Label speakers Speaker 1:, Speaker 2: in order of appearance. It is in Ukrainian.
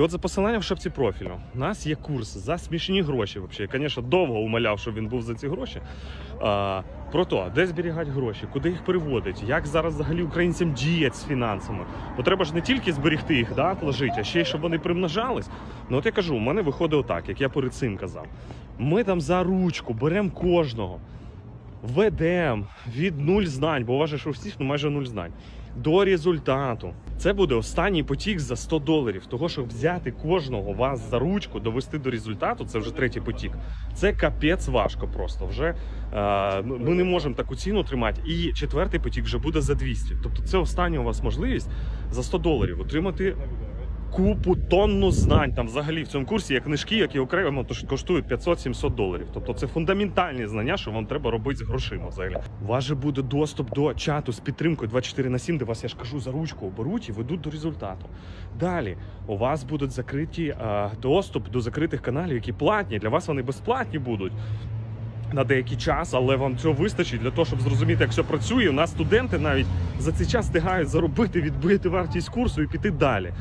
Speaker 1: І от за посиланням в шапці профілю у нас є курс за смішні гроші. Я, звісно, довго умоляв, щоб він був за ці гроші. А, про те, де зберігати гроші, куди їх переводити, як зараз взагалі українцям діяти з фінансами. Бо треба ж не тільки зберегти їх, да, отложити, а ще й щоб вони примножались. Ну от я кажу, у мене виходить отак, як я перед цим казав. Ми там за ручку беремо кожного, ведемо від нуль знань, бо вважаю, у всіх ну, майже нуль знань. До результату. Це буде останній потік за 100 доларів. Того, щоб взяти кожного вас за ручку, довести до результату, це вже третій потік. Це капець важко просто. Вже е, ми не можемо таку ціну тримати. І четвертий потік вже буде за 200. Тобто це остання у вас можливість за 100 доларів отримати купу тонну знань. Там взагалі в цьому курсі є книжки, які окремо коштують 500-700 доларів. Тобто це фундаментальні знання, що вам треба робити з грошима. Взагалі у вас же буде доступ до чату з підтримкою 24 на 7, де вас я ж кажу за ручку беруть і ведуть до результату. Далі у вас будуть закриті е, доступ до закритих каналів, які платні. Для вас вони безплатні будуть. На деякий час, але вам цього вистачить для того, щоб зрозуміти, як все працює. У нас студенти навіть за цей час встигають заробити, відбити вартість курсу і піти далі.